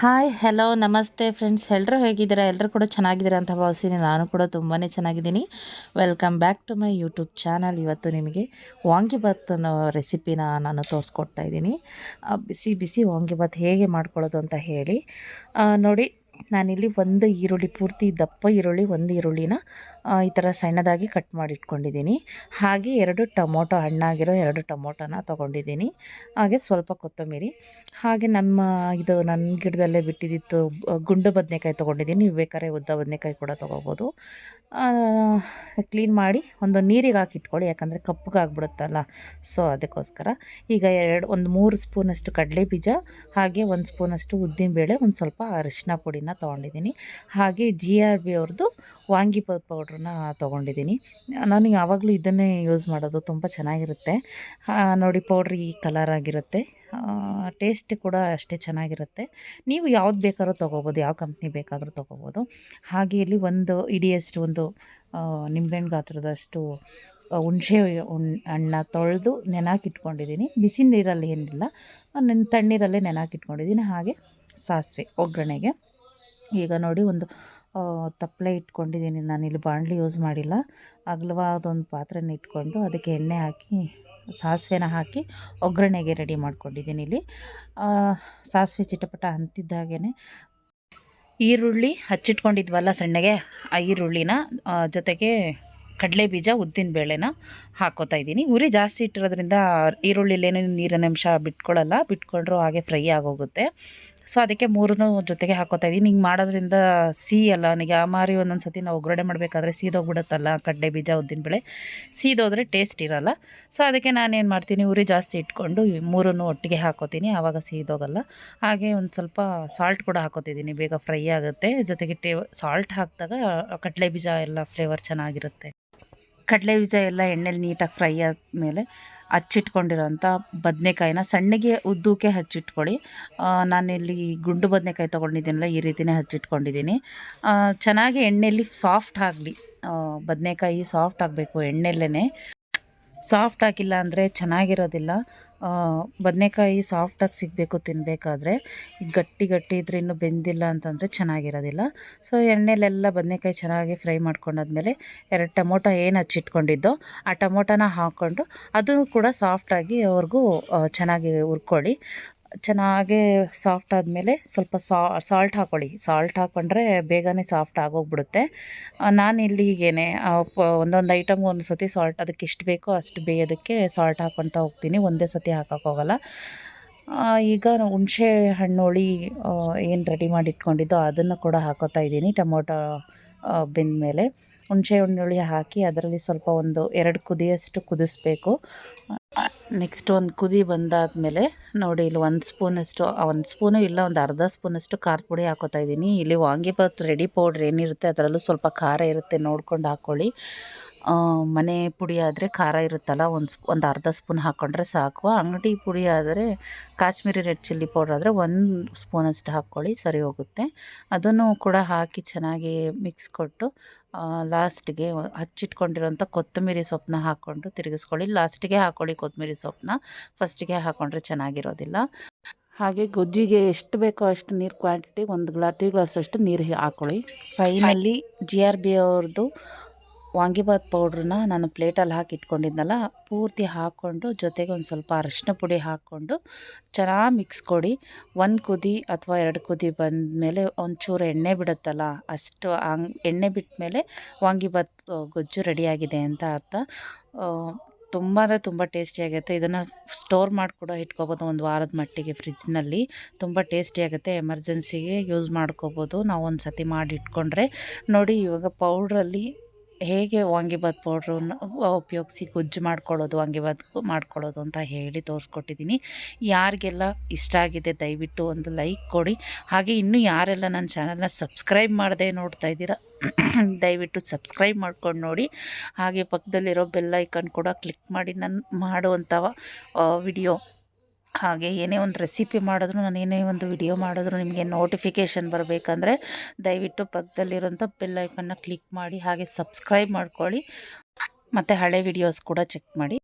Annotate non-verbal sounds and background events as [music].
Hi hello ನಮಸ್ತೆ friends ಎಲ್ಲರೂ ಹೇಗಿದ್ದೀರಾ? ಎಲ್ಲರೂ ಕೂಡ ಚೆನ್ನಾಗಿದ್ದೀರಾ ಅಂತ ಭಾವಿಸ್ತೀನಿ. ನಾನು ಕೂಡ ತುಂಬಾ ಚೆನ್ನಾಗಿದ್ದೀನಿ. Welcome back to my YouTube channel ಇವತ್ತು ನಿಮಗೆ ವಾಂಗಿಭಾತ್ ಅನ್ನೋ ರೆಸಿಪಿನ ನಾನು ತೋರಿಸ್ಕೊಡ್ತಾ ಇದ್ದೀನಿ. ಬಿಸಿ ಬಿಸಿ ವಾಂಗಿಭಾತ್ ಹೇಗೆ ಮಾಡ್ಕೊಳ್ಳೋದು ಅಂತ ಹೇಳಿ. ನೋಡಿ ನಾನಿಲ್ಲಿ ಒಂದು ಈರುಳ್ಳಿ, ಪೂರ್ತಿ ದಪ್ಪ ಈರುಳ್ಳಿ, ಒಂದು ಈರುಳ್ಳಿನ ಈ ಥರ ಸಣ್ಣದಾಗಿ ಕಟ್ ಮಾಡಿ ಇಟ್ಕೊಂಡಿದ್ದೀನಿ ಹಾಗೆ ಎರಡು ಟೊಮೊಟೊ ಹಣ್ಣಾಗಿರೋ ಎರಡು ಟೊಮೊಟೊನ ತೊಗೊಂಡಿದ್ದೀನಿ. ಹಾಗೆ ಸ್ವಲ್ಪ ಕೊತ್ತಂಬರಿ. ಹಾಗೆ ನಮ್ಮ ಇದು ನನ್ನ ಗಿಡದಲ್ಲೇ ಬಿಟ್ಟಿದ್ದಿತ್ತು ಗುಂಡು ಬದನೆಕಾಯಿ ತೊಗೊಂಡಿದ್ದೀನಿ. ನೀವು ಬೇಕಾದ್ರೆ ಉದ್ದ ಬದನೆಕಾಯಿ ಕೂಡ ತೊಗೋಬೋದು. ಕ್ಲೀನ್ ಮಾಡಿ ಒಂದು ನೀರಿಗೆ ಹಾಕಿಟ್ಕೊಳ್ಳಿ, ಯಾಕಂದರೆ ಕಪ್ಪಗಾಗ್ಬಿಡುತ್ತಲ್ಲ ಸೊ ಅದಕ್ಕೋಸ್ಕರ. ಈಗ ಎರಡು, ಒಂದು ಮೂರು ಸ್ಪೂನಷ್ಟು ಕಡಲೆ ಬೀಜ ಹಾಗೆ ಒಂದು ಸ್ಪೂನಷ್ಟು ಉದ್ದಿನಬೇಳೆ, ಒಂದು ಸ್ವಲ್ಪ ಅರಿಶಿನ ಪುಡಿನ ತೊಗೊಂಡಿದ್ದೀನಿ. ಹಾಗೆ ಜಿ ಆರ್ ಬಿ ಅವ್ರದ್ದು ವಾಂಗಿಭಾತ್ ಪೌಡ್ರನ್ನ ತೊಗೊಂಡಿದ್ದೀನಿ. ನಾನು ಯಾವಾಗಲೂ ಇದನ್ನೇ ಯೂಸ್ ಮಾಡೋದು ತುಂಬ ಚೆನ್ನಾಗಿರುತ್ತೆ. ನೋಡಿ ಪೌಡ್ರ್ ಈ ಕಲರ್ ಆಗಿರುತ್ತೆ. ಟೇಸ್ಟ್ ಕೂಡ ಅಷ್ಟೇ ಚೆನ್ನಾಗಿರುತ್ತೆ. ನೀವು ಯಾವ್ದು ಬೇಕಾದ್ರೂ ತೊಗೋಬೋದು, ಯಾವ ಕಂಪ್ನಿ ಬೇಕಾದರೂ ತೊಗೋಬೋದು. ಹಾಗೆ ಇಲ್ಲಿ ಒಂದು ಇಡಿಯಷ್ಟು ಒಂದು ನಿಂಬೆಹಣ್ಣು ಗಾತ್ರದಷ್ಟು ಹುಣಸೆ ಹುಣ್, ಹಣ್ಣ ತೊಳೆದು ನೆನಾಕಿಟ್ಕೊಂಡಿದ್ದೀನಿ ಬಿಸಿ ನೀರಲ್ಲಿ ಏನಿಲ್ಲ ನನ್ನ ತಣ್ಣೀರಲ್ಲೇ ನೆನಾಕಿಟ್ಕೊಂಡಿದ್ದೀನಿ ಹಾಗೆ ಸಾಸಿವೆ ಒಗ್ಗರಣೆಗೆ. ಈಗ ನೋಡಿ ಒಂದು ತಪ್ಪಲೆ ಇಟ್ಕೊಂಡಿದ್ದೀನಿ. ನಾನಿಲ್ಲಿ ಬಾಣಲಿ ಯೂಸ್ ಮಾಡಿಲ್ಲ. ಅಗಲವಾದೊಂದು ಪಾತ್ರೆನ ಇಟ್ಕೊಂಡು ಅದಕ್ಕೆ ಎಣ್ಣೆ ಹಾಕಿ, ಸಾಸಿವೆನ ಹಾಕಿ ಒಗ್ಗರಣೆಗೆ ರೆಡಿ ಮಾಡ್ಕೊಂಡಿದ್ದೀನಿ ಇಲ್ಲಿ. ಸಾಸಿವೆ ಚಿಟಪಟ ಅಂತಿದ್ದಾಗೇ ಈರುಳ್ಳಿ ಹಚ್ಚಿಟ್ಕೊಂಡಿದ್ವಲ್ಲ ಸಣ್ಣಗೆ, ಆ ಈರುಳ್ಳಿನ ಜೊತೆಗೆ ಕಡಲೆ ಬೀಜ, ಉದ್ದಿನ ಬೇಳೆನ ಹಾಕೋತಾ ಇದ್ದೀನಿ. ಉರಿ ಜಾಸ್ತಿ ಇಟ್ಟಿರೋದ್ರಿಂದ ಈರುಳ್ಳಿಲೇನು ನೀರಿನ ಅಂಶ ಬಿಟ್ಕೊಳ್ಳಲ್ಲ ಬಿಟ್ಕೊಂಡ್ರೂ ಹಾಗೆ ಫ್ರೈ ಆಗೋಗುತ್ತೆ. ಸೊ ಅದಕ್ಕೆ ಮೂರನ್ನು ಜೊತೆಗೆ ಹಾಕೋತಾ ಇದ್ದೀನಿ. ಹಿಂಗೆ ಮಾಡೋದ್ರಿಂದ ಅಲ್ಲ ನನಗೆ ಆ ಮಾರಿ ಒಂದೊಂದು ಸತಿ ನಾವು ಒಗ್ಗರಣೆ ಮಾಡಬೇಕಾದ್ರೆ ಸೀದೋಗ್ಬಿಡುತ್ತಲ್ಲ ಕಡ್ಡೆ ಬೀಜ ಉದ್ದಿನಬೇಳೆ ಸೀದೋದ್ರೆ ಟೇಸ್ಟ್ ಇರಲ್ಲ. ಸೊ ಅದಕ್ಕೆ ನಾನೇನು ಮಾಡ್ತೀನಿ, ಉರಿ ಜಾಸ್ತಿ ಇಟ್ಕೊಂಡು ಮೂರನ್ನು ಒಟ್ಟಿಗೆ ಹಾಕೋತೀನಿ. ಆವಾಗ ಸೀದೋಗಲ್ಲ ಹಾಗೆ ಒಂದು ಸ್ವಲ್ಪ ಸಾಲ್ಟ್ ಕೂಡ ಹಾಕೋತಿದ್ದೀನಿ. ಬೇಗ ಫ್ರೈ ಆಗುತ್ತೆ. ಜೊತೆಗೆ ಟೇ ಸಾಲ್ಟ್ ಹಾಕಿದಾಗ ಕಡಲೆ ಬೀಜ ಎಲ್ಲ ಫ್ಲೇವರ್ ಚೆನ್ನಾಗಿರುತ್ತೆ. ಕಡಲೆ ಬೀಜ ಎಲ್ಲ ಎಣ್ಣೆಲಿ ನೀಟಾಗಿ ಫ್ರೈ ಆದಮೇಲೆ ಹಚ್ಚಿಟ್ಕೊಂಡಿರೋಂಥ ಬದನೆಕಾಯಿನ ಸಣ್ಣಗೆ ಉದ್ದಕ್ಕೆ ಹಚ್ಚಿಟ್ಕೊಳ್ಳಿ. ನಾನು ನಾನಿಲ್ಲಿ ಗುಂಡು ಬದನೆಕಾಯಿ ತೊಗೊಂಡಿದ್ದೀನಲ್ಲ, ಈ ರೀತಿಯೇ ಹಚ್ಚಿಟ್ಕೊಂಡಿದ್ದೀನಿ. ಚೆನ್ನಾಗಿ ಎಣ್ಣೆಯಲ್ಲಿ ಸಾಫ್ಟ್ ಆಗಲಿ. ಬದನೆಕಾಯಿ ಸಾಫ್ಟ್ ಆಗಬೇಕು ಎಣ್ಣೆಲ್ಲೇ ಸಾಫ್ಟ್ ಆಗಿಲ್ಲ ಅಂದರೆ ಚೆನ್ನಾಗಿರೋದಿಲ್ಲ. ಬದನೆಕಾಯಿ ಸಾಫ್ಟಾಗಿ ಸಿಗಬೇಕು ತಿನ್ನಬೇಕಾದ್ರೆ ಗಟ್ಟಿ ಗಟ್ಟಿ ಇದ್ರೆ ಇನ್ನೂ ಬೆಂದಿಲ್ಲ ಅಂತಂದರೆ ಚೆನ್ನಾಗಿರೋದಿಲ್ಲ. ಸೊ ಎಣ್ಣೆಲೆಲ್ಲ ಬದನೆಕಾಯಿ ಚೆನ್ನಾಗಿ ಫ್ರೈ ಮಾಡ್ಕೊಂಡಾದ್ಮೇಲೆ ಎರಡು ಟೊಮೊಟೊ ಏನು ಹಚ್ಚಿಟ್ಕೊಂಡಿದ್ದೋ ಆ ಟೊಮೊಟೊನ ಹಾಕ್ಕೊಂಡು, ಅದನ್ನು ಕೂಡ ಸಾಫ್ಟಾಗಿ ಅವ್ರಿಗೂ ಚೆನ್ನಾಗಿ ಹುರ್ಕೊಳ್ಳಿ. ಚೆನ್ನಾಗಿ ಸಾಫ್ಟ್ ಆದಮೇಲೆ ಸ್ವಲ್ಪ ಸಾಲ್ಟ್ ಹಾಕ್ಕೊಳ್ಳಿ ಸಾಲ್ಟ್ ಹಾಕ್ಕೊಂಡ್ರೆ ಬೇಗನೆ ಸಾಫ್ಟ್ ಆಗೋಗ್ಬಿಡುತ್ತೆ. ನಾನು ಇಲ್ಲಿಗೇನೆ ಒಂದೊಂದು ಐಟಮ್ ಒಂದು ಸತಿ ಸಾಲ್ಟ್ ಅದಕ್ಕೆ ಎಷ್ಟು ಬೇಕೋ ಅಷ್ಟು ಬೇಯೋದಕ್ಕೆ ಸಾಲ್ಟ್ ಹಾಕ್ಕೊಳ್ತಾ ಹೋಗ್ತೀನಿ. ಒಂದೇ ಸತಿ ಹಾಕೋಕ್ಕೋಗಲ್ಲ ಈಗ ಹುಣಸೆ ಹಣ್ಣುಳಿ ಏನು ರೆಡಿ ಮಾಡಿ ಇಟ್ಕೊಂಡಿದ್ದೋ ಅದನ್ನು ಕೂಡ ಹಾಕೋತಾ ಇದ್ದೀನಿ. ಟೊಮೊಟೊ ಬೆಂದ ಮೇಲೆ ಹುಣಸೆ ಹುಣ್ಣುಳ್ಳಿ ಹಾಕಿ ಅದರಲ್ಲಿ ಸ್ವಲ್ಪ ಒಂದು ಎರಡು ಕುದಿಯಷ್ಟು ಕುದಿಸ್ಬೇಕು. ನೆಕ್ಸ್ಟ್ ಒಂದು ಕುದಿ ಬಂದಾದಮೇಲೆ ನೋಡಿ ಇಲ್ಲಿ ಒಂದು ಸ್ಪೂನಷ್ಟು ಒಂದು ಸ್ಪೂನು ಇಲ್ಲ, ಒಂದು ಅರ್ಧ ಸ್ಪೂನಷ್ಟು ಖಾರದ ಪುಡಿ ಹಾಕೋತಾ ಇದ್ದೀನಿ. ಇಲ್ಲಿ ವಾಂಗಿಭಾತ್ ರೆಡಿ ಪೌಡ್ರ್ ಏನಿರುತ್ತೆ ಅದರಲ್ಲೂ ಸ್ವಲ್ಪ ಖಾರ ಇರುತ್ತೆ ನೋಡ್ಕೊಂಡು ಹಾಕ್ಕೊಳ್ಳಿ ಮನೆ ಪುಡಿ ಆದರೆ ಖಾರ ಇರುತ್ತಲ್ಲ ಒಂದು ಸ್ಪ್ ಒಂದು ಅರ್ಧ ಸ್ಪೂನ್ ಹಾಕ್ಕೊಂಡ್ರೆ ಸಾಕು. ಅಂಗಡಿ ಪುಡಿ ಆದರೆ ಕಾಶ್ಮೀರಿ ರೆಡ್ ಚಿಲ್ಲಿ ಪೌಡ್ರ್ ಆದರೆ ಒಂದು ಸ್ಪೂನಷ್ಟು ಹಾಕ್ಕೊಳ್ಳಿ ಸರಿ ಹೋಗುತ್ತೆ. ಅದನ್ನು ಕೂಡ ಹಾಕಿ ಚೆನ್ನಾಗಿ ಮಿಕ್ಸ್ ಕೊಟ್ಟು ಲಾಸ್ಟಿಗೆ ಹಚ್ಚಿಟ್ಕೊಂಡಿರೋಂಥ ಕೊತ್ತಂಬರಿ ಸೊಪ್ಪನ್ನ ಹಾಕ್ಕೊಂಡು ತಿರುಗಿಸ್ಕೊಳ್ಳಿ. ಲಾಸ್ಟಿಗೆ ಹಾಕ್ಕೊಳ್ಳಿ ಕೊತ್ತಂಬರಿ ಸೊಪ್ಪನ್ನ ಫಸ್ಟಿಗೆ ಹಾಕ್ಕೊಂಡ್ರೆ ಚೆನ್ನಾಗಿರೋದಿಲ್ಲ. ಹಾಗೆ ಗೊಜ್ಜಿಗೆ ಎಷ್ಟು ಬೇಕೋ ಅಷ್ಟು ನೀರು ಕ್ವಾಂಟಿಟಿ ಒಂದು ಗ್ಲಾ ಟೀ ಗ್ಲಾಸಷ್ಟು ನೀರು ಹಾಕ್ಕೊಳ್ಳಿ ಫೈನಲ್ಲಿ ಜಿ ಆರ್ ಬಿ ಅವ್ರದ್ದು ವಾಂಗಿಭಾತ್ ಪೌಡ್ರನ್ನ ನಾನು ಪ್ಲೇಟಲ್ಲಿ ಹಾಕಿ ಇಟ್ಕೊಂಡಿದ್ನಲ್ಲ, ಪೂರ್ತಿ ಹಾಕ್ಕೊಂಡು ಜೊತೆಗೆ ಒಂದು ಸ್ವಲ್ಪ ಅರಿಶಿನ ಪುಡಿ ಹಾಕ್ಕೊಂಡು ಚೆನ್ನಾಗಿ ಮಿಕ್ಸ್ ಕೊಡಿ. ಒಂದು ಕುದಿ ಅಥವಾ ಎರಡು ಕುದಿ ಬಂದಮೇಲೆ ಒಂಚೂರು ಎಣ್ಣೆ ಬಿಡುತ್ತಲ್ಲ, ಅಷ್ಟು ಎಣ್ಣೆ ಬಿಟ್ಟ ಮೇಲೆ ವಾಂಗಿಬಾತ್ ಗೊಜ್ಜು ರೆಡಿಯಾಗಿದೆ ಅಂತ ಅರ್ಥ. ತುಂಬ ಅಂದರೆ ತುಂಬ ಟೇಸ್ಟಿಯಾಗುತ್ತೆ ಇದನ್ನು ಸ್ಟೋರ್ ಮಾಡಿ ಕೂಡ ಇಟ್ಕೋಬೋದು ಒಂದು ವಾರದ ಮಟ್ಟಿಗೆ ಫ್ರಿಜ್ನಲ್ಲಿ ತುಂಬ ಟೇಸ್ಟಿಯಾಗುತ್ತೆ ಎಮರ್ಜೆನ್ಸಿಗೆ ಯೂಸ್ ಮಾಡ್ಕೋಬೋದು. ನಾವು ಒಂದು ಸತಿ ಮಾಡಿ ಇಟ್ಕೊಂಡ್ರೆ. ನೋಡಿ ಇವಾಗ ಪೌಡ್ರಲ್ಲಿ ಹೇಗೆ ವಾಂಗಿಬಾತ್ ಪೌಡ್ರನ್ನ ಉಪಯೋಗಿಸಿ ಗೊಜ್ಜು ಮಾಡ್ಕೊಳ್ಳೋದು ವಾಂಗಿಬಾತ್ ಮಾಡ್ಕೊಳ್ಳೋದು ಅಂತ ಹೇಳಿ ತೋರಿಸ್ಕೊಟ್ಟಿದ್ದೀನಿ ಯಾರಿಗೆಲ್ಲ ಇಷ್ಟ ಆಗಿದೆ ದಯವಿಟ್ಟು ಒಂದು ಲೈಕ್ ಕೊಡಿ. ಹಾಗೆ ಇನ್ನೂ ಯಾರೆಲ್ಲ ನನ್ನ ಚಾನಲ್ನ ಸಬ್ಸ್ಕ್ರೈಬ್ ಮಾಡದೆ ನೋಡ್ತಾ ಇದ್ದೀರಾ, [clears throat] ದಯವಿಟ್ಟು ಸಬ್ಸ್ಕ್ರೈಬ್ ಮಾಡ್ಕೊಂಡು ನೋಡಿ. ಹಾಗೆ ಪಕ್ಕದಲ್ಲಿರೋ ಬೆಲ್ ಐಕನ್ ಕೂಡ ಕ್ಲಿಕ್ ಮಾಡಿ ನಾನು ಮಾಡುವಂಥ ವಿಡಿಯೋ ಹಾಗೆ ಏನೇ ಒಂದು ರೆಸಿಪಿ ಮಾಡಿದ್ರು, ನಾನು ಏನೇ ಒಂದು ವಿಡಿಯೋ ಮಾಡಿದ್ರು ನಿಮಗೆ ನೋಟಿಫಿಕೇಷನ್ ಬರಬೇಕಂದ್ರೆ ದಯವಿಟ್ಟು ಪಕ್ಕದಲ್ಲಿರುವಂಥ ಬೆಲ್ ಕ್ಲಿಕ್ ಮಾಡಿ, ಹಾಗೆ ಸಬ್ಸ್ಕ್ರೈಬ್ ಮಾಡ್ಕೊಳ್ಳಿ. ಮತ್ತು ಹಳೆ ವಿಡಿಯೋಸ್ ಕೂಡ ಚೆಕ್ ಮಾಡಿ.